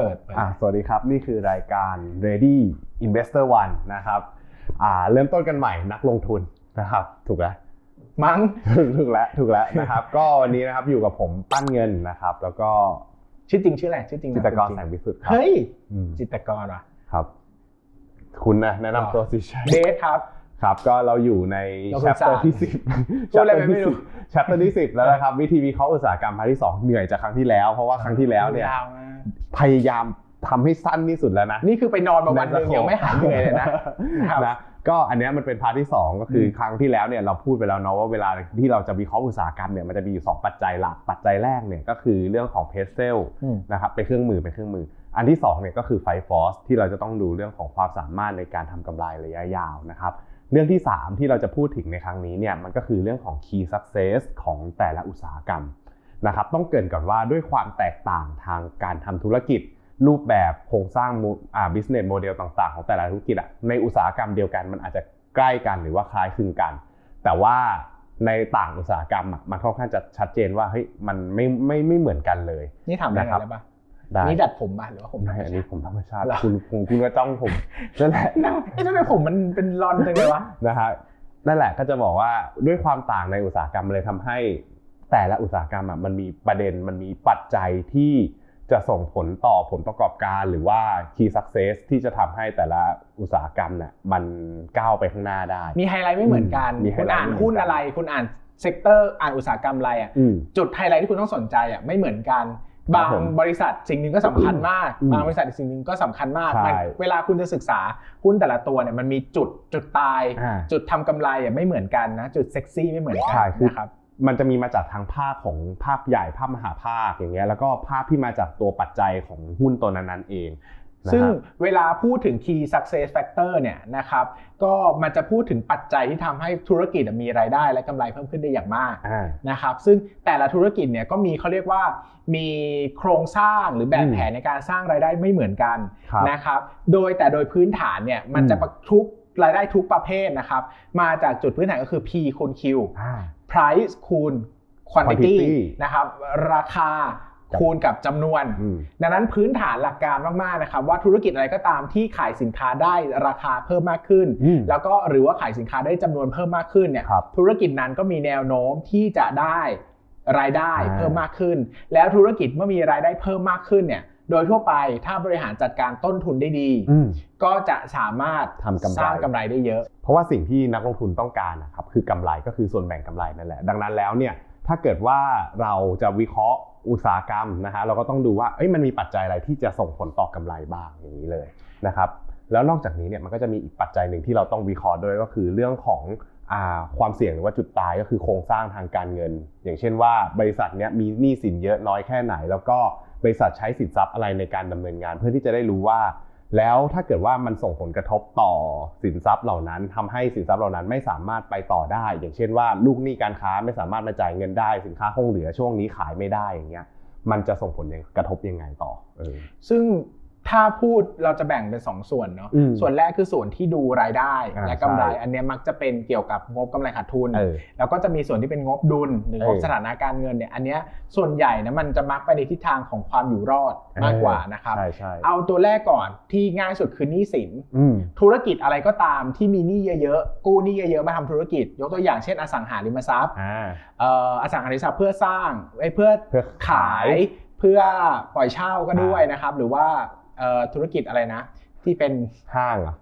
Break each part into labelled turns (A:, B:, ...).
A: เปิดเปิด
B: อ่าสวัสดีครับ นี่คือรายการ Ready Investor One นะครับอ่าเริ่มต้นกันใหม่นักลงทุนนะครับ ถูกแล้ว
A: มั้ง
B: ถูกแล้วถูกแล้วนะครับ ก็วันนี้นะครับอยู่กับผมปั้นเงินนะครับ แล้วก็
A: ชื่อจริงชื่ออะไรชื่อจริง
B: จิตรกร
A: นามสกุล
B: แสง
A: จริ
B: วิสุทธิ์ครับ
A: เฮ้ย
B: อืม
A: จิตรกรเหรอ
B: ครับ คุณนะแนะนำตัวสิใช่
A: เดทครับ
B: ครับก็เราอยู่ใน
A: เราคือ
B: chapter ที่
A: สาม
B: สิบ
A: พูดอะไรไปไม่รู้
B: chapter ที่สิบแล้วนะครับ วิธีวิเคราะห์อุตสาหกรรมภาคที่สองเหนื่อยจากครั้งที่แล้ว เพราะว่าครั้งที่แล้วเนี่ย
A: ยาวมาก
B: พยายามทำให้สั้นที่สุดแล้วนะ
A: นี่คือไปนอนมาวันหนึง
B: ในสโคป
A: ยังไม่หายเหนื่อยเลยนะ ครับ
B: นะก็อันเนี้ยมันเป็นพาร์ทที่ 2 ก็คืออ
A: ม
B: ครั้งที่แล้วเนี่ยเราพูดไปแล้วเนาะว่าเวลาที่เราจะวิเคราะห์อุตสาหกรรมเนี่ยมันจะมีอยู่สองปัจจัยหลักปัจจัยแรกเนี่ยก็คือเรื่องของเพสเซล
A: อืม
B: นะครับเป็นเครื่องมือเป็นเครื่องมือ อันที่2เนี่ยก็คือไฟฟอสที่เราจะต้องดูเรื่องของความสามารถในการทำกำไรระยะยาวนะครับ เรื่องที่ 3 ที่เราจะพูดถึงในครั้งนี้เนี่ยมันก็คือเรื่องของ key success ของแต่ละอุตสาหกรรมนะครับต้องเกรินก่อนว่าด้วยความแตกต่างทางการทำธุรกิจ รูปแบบโครงสร้างมูอ่า business model ต่างๆ ของแต่ละธุรกิจอะในอุตสาหกรรมเดียวกันมันอาจจะใกล้กันหรือว่าคล้ายคลึงกัน แต่ว่าในต่างอุตสาหกรรมอะมันค่อนข้างจะชัดเจนว่าเฮ้ยมันไม่ไม่ไม่เหมือนกันเลย
A: นี่ถามได้
B: นะครับ
A: ไงได้ปะ
B: ได้
A: นี่ดัดผมป่ะหรือว่าผม
B: ไม่อันนี้ผมธรรมชาติ
A: เหรอ
B: คุณคุณคุณก็จ้องผมนั่นแหละ
A: นั่งเอ๊ะทำไมผมมันเป็นรอนจังเลยวะ
B: นะฮะนั่นแหละก็จะบอกว่าด้วยความต่างในอุตสาหกรรมมันเลยทำให้ แต่ละอุตสาหกรรมอะมันมีประเด็นมันมีปัจจัยที่จะส่งผลต่อผลประกอบการหรือว่า key success ที่จะทำให้แต่ละอุตสาหกรรมเนี่ยมันก้าวไปข้างหน้าได้
A: มีไฮไลท์ไม่เหมือนกัน
B: มีไฮ
A: คุณ
B: ไลท์
A: อ่าน
B: ไม่เหมือนกัน
A: หุ้นอะไร คุณอ่านเซกเตอร์อ่านอุตสาหกรรมอะไรอะ
B: อืม
A: จุดไฮไลท์ที่คุณต้องสนใจอะไม่เหมือนกัน
B: ครั บ
A: บาง
B: ผม
A: บริษัทสิ่งหนึ่งก็สำคัญมาก
B: อืม
A: บางบริษัทอีกสิ่งหนึ่งก็สำคัญมาก
B: ใช่
A: มันเวลาคุณจะศึกษาหุ้นแต่ละตัวเนี่ยมันมีจุดจุดตาย
B: อ่า
A: จุดทำกำไรอะไม่เหมือนกันนะ จุดเซ็กซี่ไม่เหมือนกั
B: ใช่คือ
A: นะครับ
B: มันจะมีมาจากทางภาคของภาพใหญ่ภาพมหาภาคอย่างเงี้ยแล้วก็ภาพที่มาจากตัวปัจจัยของหุ้นตัวนั้นๆเองนะ
A: ซึ่ง
B: ครับ
A: เวลาพูดถึง key success factor เนี่ยนะครับก็มันจะพูดถึงปัจจัยที่ทำให้ธุรกิจมีรายได้และกำไรเพิ่มขึ้นได้อย่างมาก
B: อ่า
A: นะครับซึ่งแต่ละธุรกิจเนี่ยก็มีเขาเรียกว่ามีโครงสร้างหรือแบบ
B: อืม
A: แผนในการสร้างรายได้ไม่เหมือนกัน
B: ครับ
A: นะครับโดยแต่โดยพื้นฐานเนี่ยมัน
B: อืม
A: จะประทุกรายได้ทุกประเภทนะครับมาจากจุดพื้นฐานก็คือ P คูณ Q
B: อ่า
A: price คูณ quantity
B: quantity
A: นะครับราคา คูณกับจำนวน
B: อืม
A: ดังนั้นพื้นฐานหลักการมากๆนะครับว่าธุรกิจอะไรก็ตามที่ขายสินค้าได้ราคาเพิ่มมากขึ้น
B: อืม
A: แล้วก็หรือว่าขายสินค้าได้จำนวนเพิ่มมากขึ้นเนี่ย
B: ครับ
A: ธุรกิจนั้นก็มีแนวโน้มที่จะได้รายได้
B: อ่า
A: เพิ่มมากขึ้น แล้วธุรกิจเมื่อมีรายได้เพิ่มมากขึ้นเนี่ยโดยทั่วไปถ้าบริหารจัดการต้นทุนได้ดี
B: อืม
A: ก็จะสามารถ
B: ทำกำไร
A: สร้างกำไรได้เยอะ
B: เพราะว่าสิ่งที่นักลงทุนต้องการนะครับคือกำไรก็คือส่วนแบ่งกำไรนั่นแหละ ดังนั้นแล้วเนี่ยถ้าเกิดว่าเราจะวิเคราะห์ อุตสาหกรรมนะฮะเราก็ต้องดูว่ามันมีปัจจัยอะไรที่จะส่งผลต่อกำไรบ้างอย่างนี้เลยนะครับแล้วนอกจากนี้เนี่ยมันก็จะมีอีกปัจจัยหนึ่งที่เราต้องวิเคราะห์ด้วยก็คือเรื่องของอความเสี่ยงหรือว่าจุดตายก็คือโครงสร้างทางการเงิน อย่างเช่นว่าบริษัทเนี้ยมีหนี้สินเยอะน้อยแค่ไหน แล้วก็บริษัทใช้สินทรัพย์อะไรในการดำเนินงาน เพื่อที่จะได้รู้ว่า แล้วถ้าเกิดว่ามันส่งผลกระทบต่อสินทรัพย์เหล่านั้นทำให้สินทรัพย์เหล่านั้นไม่สามารถไปต่อได้ อย่างเช่นว่าลูกหนี้การค้าไม่สามารถมาจ่ายเงินได้ สินค้าคงเหลือช่วงนี้ขายไม่ได้อย่างเงี้ยมันจะส่งผลกระทบยังไงต่อออ
A: ซึ่ง ถ้าพูดเราจะแบ่งเป็น2ส่วนเนาะ
B: อืม
A: ส่วนแรกคือส่วนที่ดูรายได้
B: อ่า
A: และกำไร
B: ใช่
A: อันเนี้ยมักจะเป็นเกี่ยวกับงบกำไรขาดทุน
B: เออ
A: แล้วก็จะมีส่วนที่เป็นงบดุลหรืองบ
B: เออ
A: สถานะการเงินเนี่ยอันเนี้ยส่วนใหญ่นะมันจะมักไปในทิศทางของความอยู่รอดมากกว่านะครับ
B: ใช่ใช่
A: เอาตัวแรกก่อนที่ง่ายสุดคือหนี้สิน
B: อืม
A: ธุรกิจอะไรก็ตามที่มีหนี้เยอะๆกู้หนี้เยอะๆมาทำธุรกิจ ยกตัวอย่างเช่นอสังหาริมทรัพย์
B: อ่า
A: เอ่ออสังหาริมทรัพย์เพื่อสร้างเอ้ยเพื่อ
B: เพื่อ
A: ขายเพื่อปล่อยเช่าก็ด้วยนะครับ หรือว่าเอ่อ ธุรกิจอะไรนะ ที่เป็น
B: ห้างเหรอะ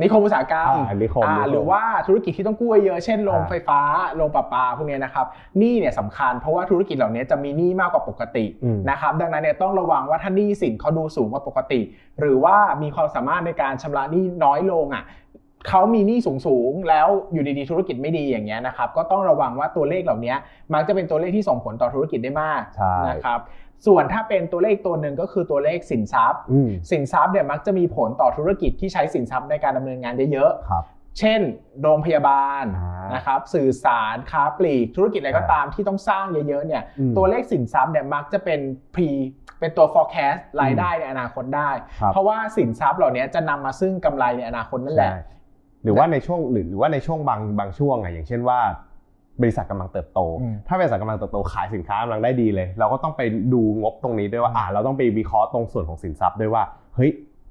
A: นิคมอุตสาหกรรม
B: อ่านิคม
A: อ่า
B: นิคม
A: หรือว่าธุรกิจที่ต้องกู้เยอะๆเช่นโรง
B: อ่า
A: ไฟฟ้าโรงประปาพวกเนี้ยนะครับหนี้เนี่ยสำคัญเพราะว่าธุรกิจเหล่านี้จะมีหนี้มากกว่าปกติ
B: อืม
A: นะครับดังนั้นเนี่ยต้องระวังว่าถ้าหนี้สินเขาดูสูงกว่าปกติ หรือว่ามีความสามารถในการชำระหนี้น้อยลงอะ เขามีหนี้สูงๆแล้วอยู่ดีๆธุรกิจไม่ดีอย่างเงี้ยนะครับก็ต้องระวังว่าตัวเลขเหล่านี้มักจะเป็นตัวเลขที่ส่งผลต่อธุรกิจได้มาก
B: ใช่
A: นะครับส่วนถ้าเป็นตัวเลขตัวหนึ่งก็คือตัวเลขสินทรัพย์
B: อืม
A: สินทรัพย์เนี่ยมักจะมีผลต่อธุรกิจที่ใช้สินทรัพย์ในการดำเนินงานเยอะ
B: ครับ
A: ๆเช่น โรงพยาบาล
B: อ่าน
A: นะครับสื่อสารค้าปลีกธุรกิจอะไรก็
B: อ่า
A: ตามที่ต้องสร้างเยอะๆเนี่ย
B: อืม
A: ตัวเลขสินทรัพย์เนี่ยมักจะเป็น pre เป็นตัว forecast รายได้ในอนาคตได้
B: ครับ
A: เพราะว่าสินทรัพย์เหล่านี้จะนำมาซึ่งกำไรในอนาคตนั่นแหละ
B: ใช่ หรือว่าในช่วงหรือหรือว่าในช่วงบางบางช่วงอะอย่างเช่นว่า บริษัทกำลังเติบโต
A: อืม
B: ถ้าบริษัทกำลังเติบโตขายสินค้ากำลังได้ดีเลย เราก็ต้องไปดูงบตรงนี้ด้วยว่า
A: อืม
B: อ่าเราต้องไปวิเคราะห์ตรงส่วนของสินทรัพย์ด้วยว่าเฮ้ย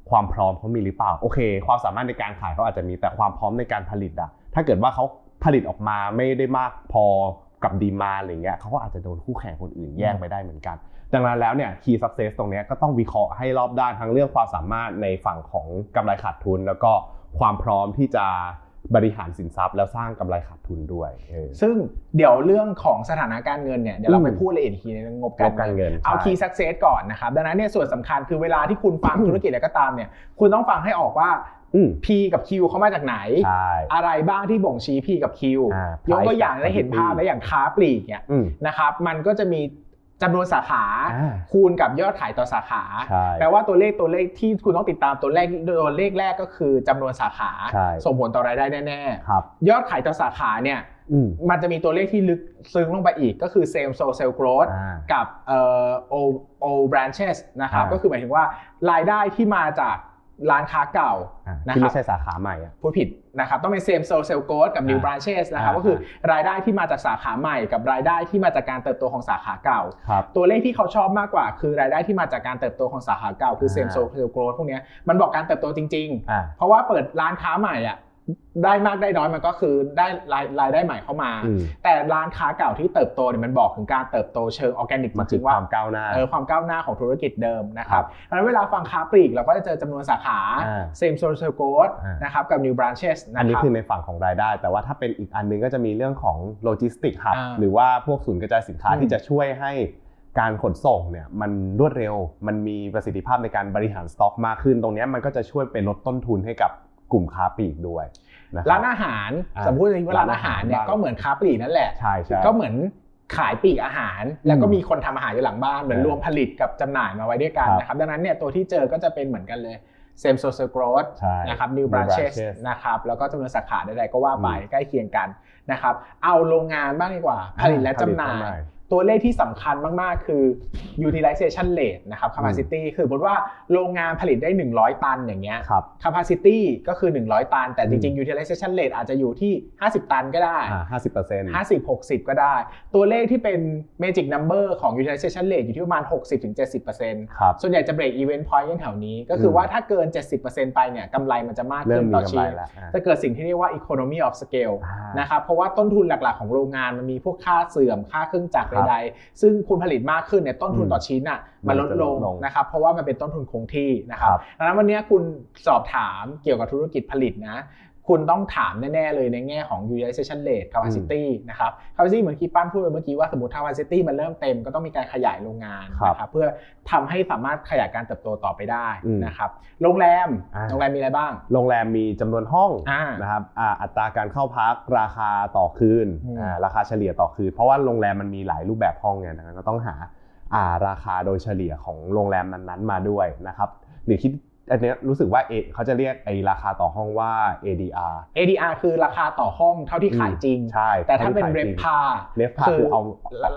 B: ความพร้อมเขามีหรือเปล่าโอเค ความสามารถในการขายเขาอาจจะมีแต่ความพร้อมในการผลิตอะถ้าเกิดว่าเขาผลิตออกมาไม่ได้มากพอกับดีมาอะไรเงี้ยเขาก็อาจจะโดนคู่แข่งคนอื่นแย่งไปได้เหมือนกัน ดังนั้นแล้วเนี่ย key success ตรงเนี้ยก็ต้องวิเคราะห์ให้รอบด้านทั้งเรื่องความสามารถในฝั่งของกำไรขาดทุน แล้วก็ ความพร้อมที่จะบริหารสินทรัพย์แล้วสร้างกำไรขาดทุนด้วยเออ
A: ซึ่งเดี๋ยวเรื่องของสถานะการเงินเนี่ยเดี๋ยวเรา
B: อืม
A: ไปพูดละเอียดอีกทีในเรื่องงบ
B: ง
A: การ
B: บการ
A: เงิน
B: เงิน
A: เอา
B: ใช่
A: key success ก่อนนะครับดังนั้นเนี่ยส่วนสำคัญคือเวลาที่คุณฟังธุรกิจอะไรก็ตามเนี่ยคุณต้องฟังให้ออกว่า
B: อืม
A: P กับ Q เขามาจากไหน
B: ใช่
A: อะไรบ้างที่บ่งชี้ P กับ Q
B: อ่าย
A: กตัวอย่าง
B: price
A: ได้เห็นภาพ
B: quantity
A: แล้วอย่างค้าปลีกเนี่ย
B: อืม
A: นะครับมันก็จะมี จำนวนสาขา
B: อ่า
A: คูณกับยอดขายต่อสาขา
B: ใช่
A: แปลว่าตัวเลขตัวเลขที่คุณต้องติดตามตัวเลขตัวเลขแรกก็คือจำนวนสาขา
B: ใช่
A: ส่งผลต่อรายได้แน่
B: ครับ
A: ๆยอดขายต่อสาขาเนี่ย
B: อืม
A: มันจะมีตัวเลขที่ลึกซึ้งลงไปอีกก็คือ same store sale growth
B: อ่า
A: กับเอ่อ o o branches นะครับ
B: อ่า
A: ก็คือหมายถึงว่ารายได้ที่มาจาก ร้านค้าเก่า
B: อ่า
A: นะ
B: ที่
A: ครั
B: ไม่
A: บ
B: ใช่สาขาใหม่อะ
A: พูดผิดนะครับต้องเป็น same store sale growth กับ new
B: อ่า
A: branches นะครับ
B: อ่า
A: ก็คือรายได้ที่มาจากสาขาใหม่กับรายได้ที่มาจากการเติบโตของสาขาเก่า
B: ครับ
A: ตัวเลขที่เขาชอบมากกว่า คือรายได้ที่มาจากการเติบโตของสาขาเก่าคือ same
B: อ่า
A: store sale growth พวกเนี้ยมันบอกการเติบโตจริงๆ
B: อ่า
A: เพราะว่าเปิดร้านค้าใหม่อะ ได้มากได้น้อยมันก็คือได้รายรายได้ใหม่เข้ามา
B: อืม
A: แต่ร้านค้าเก่าที่เติบโตเนี่ยมันบอกถึงการเติบโตเชิงออร์แกนิก
B: มัน
A: จ
B: คื
A: ริ
B: อง
A: ๆ
B: ค
A: ว่า
B: วามก้าวหน้า
A: เออความก้าวหน้าของธุรกิจเดิมนะครั
B: ครับบ
A: ดังนั้นเวลาฟังค้าปลีกเราก็จะเจอจำนวนสาขา
B: อ่า
A: same store sales growth
B: อ่าน
A: นะครับกับ new branches นะ
B: อันนี้
A: ครับ
B: คือในฝั่งของรายได้ แต่ว่าถ้าเป็นอีกอันนึงก็จะมีเรื่องของโลจิสติกครับ
A: อ่า
B: หรือว่าพวกศูนย์กระจายสินค้า
A: อืม
B: ที่จะช่วยให้การขนส่งเนี่ยมันรวดเร็ว มันมีประสิทธิภาพในการบริหารสต็อกมากขึ้น ตรงเนี้ยมันก็จะช่วยไปลดต้นทุนให้กับ กลุ่มค้าปลีกด้วยนะคบ
A: ร้านอาหาร
B: อ่า
A: สมมติว่าร้านอาหารเนี่ย
B: ร้านอาหาร
A: ก็เหมือนค้าปลีกนั่นแหละ
B: ใช่ใช่
A: ก็เหมือนขายปลีกอาหาร แล้วก็
B: อืม
A: มีคนทำอาหารอยู่หลังบ้านเหมือน
B: เออ
A: รวมผลิตกับจำหน่ายมาไว้ด้วยกัน
B: ครับ
A: นะครับ ดังนั้นเนี่ยตัวที่เจอก็จะเป็นเหมือนกันเลย same store sales growth
B: ใช่
A: นะครับ new
B: New
A: branches
B: branches
A: นะครับแล้วก็จำนวนสาขาใดๆก็ว่าไป
B: อืม
A: ใกล้เคียงกันนะครับ เอาโรงงานบ้างดีกว่า ผลิตและจำหน่ายตั วเลขที่สำคัญมาก ๆ คือ utilization rate นะครับ capacity คือสมมติว่าโรงงานผลิตได้ 100 ตันอย่างเงี้ย
B: ครับ
A: capacity ก็คือ 100 ตัน แต่จริง
B: อื
A: ๆ
B: ม
A: utilization rate อาจจะอยู่ที่ 50 ตันก็ได้
B: อ่าห้าสิบเปอร์เซ็นต์
A: 50 60ก็ได้ ตัวเลขที่เป็น magic number ของ utilization rate อยู่ที่ประมาณ 60-70%
B: ครับ
A: ส่วนใหญ่จะ break even point กันแถวนี้ ก็คืออ
B: ม
A: ว่าถ้าเกิน 70%ไปเนี่ยกำไรมันจะมาก
B: เริ่
A: ขึ้
B: ม
A: น
B: มี
A: ต่อกำชิ้
B: ไร
A: น
B: แล้วอ่า
A: จะเกิดสิ่งที่เรียกว่า economy of scale
B: อ่า
A: นะครับ เพราะว่าต้นทุนหลัก ๆ ของโรงงานมันมีพวกค่าเสื่อมค่าเครื่องจักร
B: ครับ
A: ใดๆ ซึ่งคุณผลิตมากขึ้นเนี่ยต้นทุน
B: อืม
A: ต่อชิ้นอะมันลดลง
B: มันจะลดลง
A: นะครับเพราะว่ามันเป็นต้นทุนคงที่นะครับ
B: ครับ
A: ดังนั้นวันนี้คุณสอบถามเกี่ยวกับธุรกิจผลิตนะ คุณต้องถามแน่ๆเลยในแง่ของ utilization rate capacity นะครับ capacity เหมือนที่ปั้นพูดไปเมื่อกี้ว่าสมมติ capacity มันเริ่มเต็มก็ต้องมีการขยายโรงงาน
B: ครับ
A: นะครับเพื่อทำให้สามารถขยายการเติบโตต่อไปได้
B: อืม
A: นะครับโรงแรม
B: อ่า
A: โรงแรมมีอะไรบ้าง
B: โรงแรมมีจำนวนห้อง
A: อ่า
B: นะครับอ่าอัตราการเข้าพักราคาต่อคืน
A: อืม
B: อ่าราคาเฉลี่ยต่อคืน เพราะว่าโรงแรมมันมีหลายรูปแบบห้องไงดังนั้นก็ต้องหาอ่าราคาโดยเฉลี่ยของโรงแรมนั้นๆมาด้วยนะครับหรือคิด อันเนี้ยรู้สึกว่าเอเขาจะเรียกไอราคาต่อห้องว่า ADR
A: ADR คือราคาต่อห้องเท่าที่ขายจริง
B: ใช่
A: แต่ถ้าเป็น
B: ขย
A: เร
B: จ
A: ฟ
B: ง
A: พา
B: เรฟพาคือเอา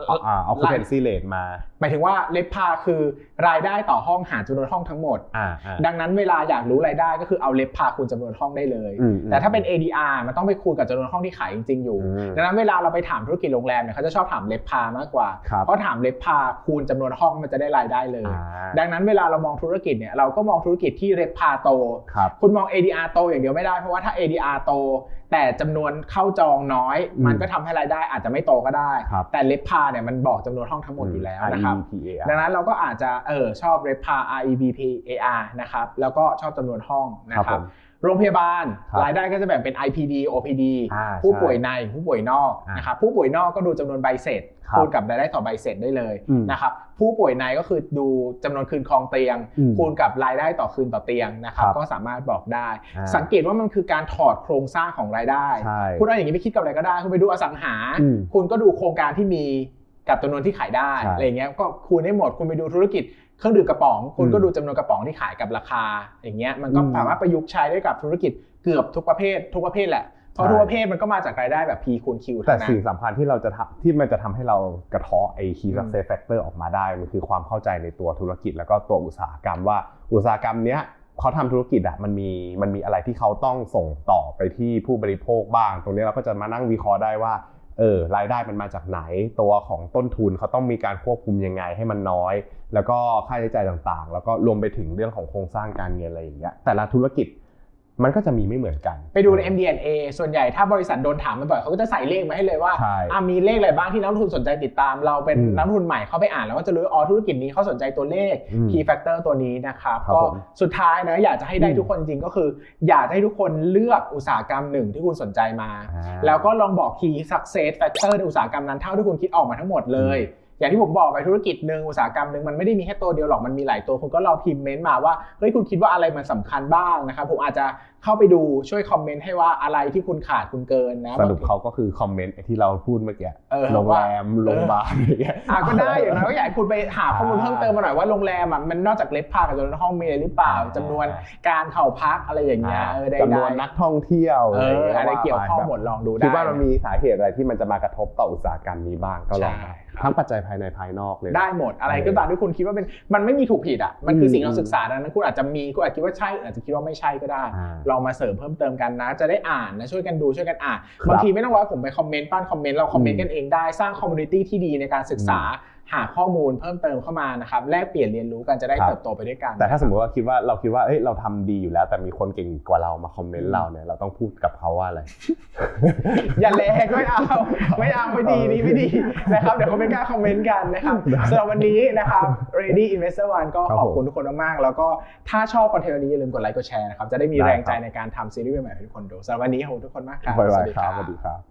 B: เอาอ่าเอา occupancy rate มา
A: หมายถึงว่าเรฟพาคือรายได้ต่อห้องหารจำนวนห้องทั้งหมด
B: อ่าอ่า
A: ดังนั้นเวลาอยากรู้รายได้ก็คือเอาเรฟพาคูณจำนวนห้องได้เลย
B: อืม
A: แต่ถ้าเป็น ADR มันต้องไปคูณกับจำนวนห้องที่ขายจริงๆอยู่
B: อืม
A: ดังนั้นเวลาเราไปถามธุรกิจโรงแรมเนี่ยเขาจะชอบถามเรฟพามากกว่า
B: ครับ
A: เพราะถามเรฟพาคูณจำนวนห้องมันจะได้รายได้เลย
B: อ่า
A: ดังนั้นเวลาเรามองธุรกิจเนี่ยเราก็มองธุรกิจที่เรฟพาโต
B: ครับ
A: คุณมอง ADR โตอย่างเดียวไม่ได้เพราะว่าถ้า ADR โต แต่จำนวนเข้าจองน้อย
B: อืม
A: มันก็ทำให้รายได้อาจจะไม่โตก็ได้
B: ครับ
A: แต่เลฟพาเนี่ยมันบอกจำนวนห้องทั้งหมดอยู่แล้วนะครับ
B: REPAR
A: ดังนั้นเราก็อาจจะเออชอบ r e p a R E B P A R นะครับแล้วก็ชอบจำนวนห้องนะ
B: ครับ
A: ครั
B: ผ
A: บ
B: ม
A: โรงพยาบาล
B: ครับ
A: รายได้ก็จะแบ่งเป็น IPD OPD
B: อ่า
A: ผู้ป่วย
B: ใช่
A: ในผู้ป่วยนอก
B: อ่าน
A: นะครับผู้ป่วยนอกก็ดูจำนวนใบเสร็จ
B: ครับ
A: คูณกับรายได้ต่อใบเสร็จได้เลย
B: อืม
A: นะครับผู้ป่วยในก็คือดูจำนวนคืนครองเตียง
B: อืม
A: คูณกับรายได้ต่อคืนต่อเตียงนะครับ
B: ครับ
A: ก็สามารถบอกได้
B: อ่า
A: สังเกตว่ามันคือการถอดโครงสร้างของรายได้
B: ใช่
A: คุณเอาอย่างนี้ไปคิดกับอะไรก็ได้ คุณไปดูอสังหา
B: อืม
A: คุณก็ดูโครงการที่มี กับจำนวนที่ขายได้
B: ใช่
A: อะไรอย่างเงี้ยก็คูณให้หมดคุณไปดูธุรกิจเครื่องดื่มกระป๋อง คุณก็
B: อืม
A: ดูจำนวนกระป๋องที่ขายกับราคา อย่างเงี้ยมันก็
B: อืม
A: สามารถประยุกต์ใช้ได้กับธุรกิจเกือบทุกประเภท ทุกประเภทแหละเพราะ
B: ใช่
A: ทุกประเภทมันก็มาจากรายได้แบบ P คูณ Q
B: แต่
A: เท่านั้
B: สิ่ง
A: น
B: สำคัญที่เราจะทำที่มันจะทำให้เรากระเทาะไอ้ key
A: อืม
B: success factor ออกมาได้มันคือความเข้าใจในตัวธุรกิจแล้วก็ตัวอุตสาหกรรมว่าอุตสาหกรรมเนี้ยเขาทำธุรกิจอะมันมีมันมีอะไรที่เขาต้องส่งต่อไปที่ผู้บริโภคบ้าง ตรงนี้เราก็จะมานั่งวิเคราะห์ได้ว่า เออรายได้มันมาจากไหน ตัวของต้นทุนเขาต้องมีการควบคุมยังไงให้มันน้อย แล้วก็ค่าใช้จ่ายต่างๆ แล้วก็รวมไปถึงเรื่องของโครงสร้างการเงินอะไรอย่างเงี้ยแต่ละธุรกิจ มันก็จะมีไม่เหมือนกัน
A: ไปดูใน MD&A ส่วนใหญ่ถ้าบริษัทโดนถามบ่อยๆเขาก็จะใส่เลขมาให้เลยว่า
B: ใช่
A: อะมีเลขอะไรบ้างที่นักลงทุนสนใจติดตาม เราเป็น
B: อืม
A: นักลงทุนใหม่เข้าไปอ่านแล้วก็จะรู้ว่าอ๋อธุรกิจนี้เขาสนใจตัวเลข
B: อืม
A: key factor ตัวนี้นะครับ
B: ครับ
A: ก็
B: ผม
A: สุดท้ายนะอยากจะให้ได้
B: อืม
A: ทุกคนจริงๆก็คือ อยากให้ทุกคนเลือกอุตสาหกรรมหนึ่งที่คุณสนใจมา
B: อ่า
A: แล้วก็ลองบอก key success factor ในอุตสาหกรรมนั้นเท่าที่คุณคิดออกมาทั้งหมดเลย อย่างที่ผมบอกไปธุรกิจหนึ่งอุตสาหกรรมหนึ่งมันไม่ได้มีแค่ตัวเดียวหรอกมันมีหลายตัวคุณก็ลองพิมพ์เมนต์มาว่าเฮ้ยคุณคิดว่าอะไรมันสำคัญบ้างนะครับผมอาจจะเข้าไปดูช่วยคอมเมนต์ให้ว่าอะไรที่คุณขาดคุณเกินนะ
B: สรุปเขาก็คือคอมเมนต์ไอ้ที่เราพูดเมื่อกี้
A: เออ
B: โรงแรม
A: ว่า
B: โรงพยาบาลอะไรเงี้ย
A: อะก็ได้อย่างน้อยก็อยากให้คุณไปหาข้อมูลเพิ่มเติมมาหน่อยว่าโรงแรมอะมันนอกจากเล็บผ้ากับจำนวนห้องมีอะไรหรือเปล่า
B: อ่า
A: จำนวนการเข้าพักอะไรอย่างเงี้ยเออได้
B: จำนวนนักท่องเที่ยว
A: เอออะไรเกี่ยวข้อง
B: แบบ
A: หมดลองดูได้
B: คิดว่ามันมีสาเหตุอะไรที่มันจะมากระทบต่ออุตสาหกรรมนี้บ้างก็ลอง
A: ใช่ครับ
B: ทั้งปัจจัยภายในภายนอกเลย
A: ได้หมดอะไรก็ตามที่คุณคิดว่าเป็นมันไม่มีถูกผิดอะมันคือสิ่ง
B: อืม
A: เราศึกษาดังนั้นคุณอาจจะมีคุณอาจจะคิดว่าใช่อาจจะคิดว่าไม่ใช่ก็ได้
B: อ่า
A: ลองมาเสริมเพิ่มเติมกันนะ จะได้อ่านนะช่วยกันดูช่วยกันอ่าน
B: ครับ
A: บางทีไม่ต้องรอให้ผมไปคอมเมนต์ป้านคอมเมนต์เราคอมเมนต์
B: อืม
A: กันเองได้สร้างคอมมูนิตี้ที่ดีในการศึกษา หาข้อมูลเพิ่มเติมเข้ามานะครับแลกเปลี่ยนเรียนรู้กันจะได้
B: ครับ
A: เติบโตไปด้วยกัน
B: แต่ถ้าสมมติว่าคิดว่าเราคิดว่าเอ้ยเราทำดีอยู่แล้ว แต่มีคนเก่งกว่าเรามาคอมเมนต์เราเนี่ยเราต้องพูดกับเขาว่าอะไร
A: อย่าแรงไม่เอาไม่เอาไม่ดีนี่ไม่ดีนะครับเดี๋ยวเขาไม่กล้าคอมเมนต์กันนะครับ
B: ได้
A: สำหรับวันนี้นะครับ Ready Investor One ก็
B: ครับ
A: ขอบคุณ
B: ผม
A: ทุกคนมากๆแล้วก็ถ้าชอบคอนเทนต์วันนี้อย่าลืมกดไลค์กดแชร์นะครับจะได้มี
B: ได้
A: แรงใจ
B: ครับ
A: ในการทำซีรีส์ใหม่ๆให้ทุกคนดูสำหรับวันนี้ขอบคุณทุกคนมากครับ
B: บ๊าย
A: ส
B: บา
A: วั
B: ย
A: สดี
B: ครับสวัสดีครับ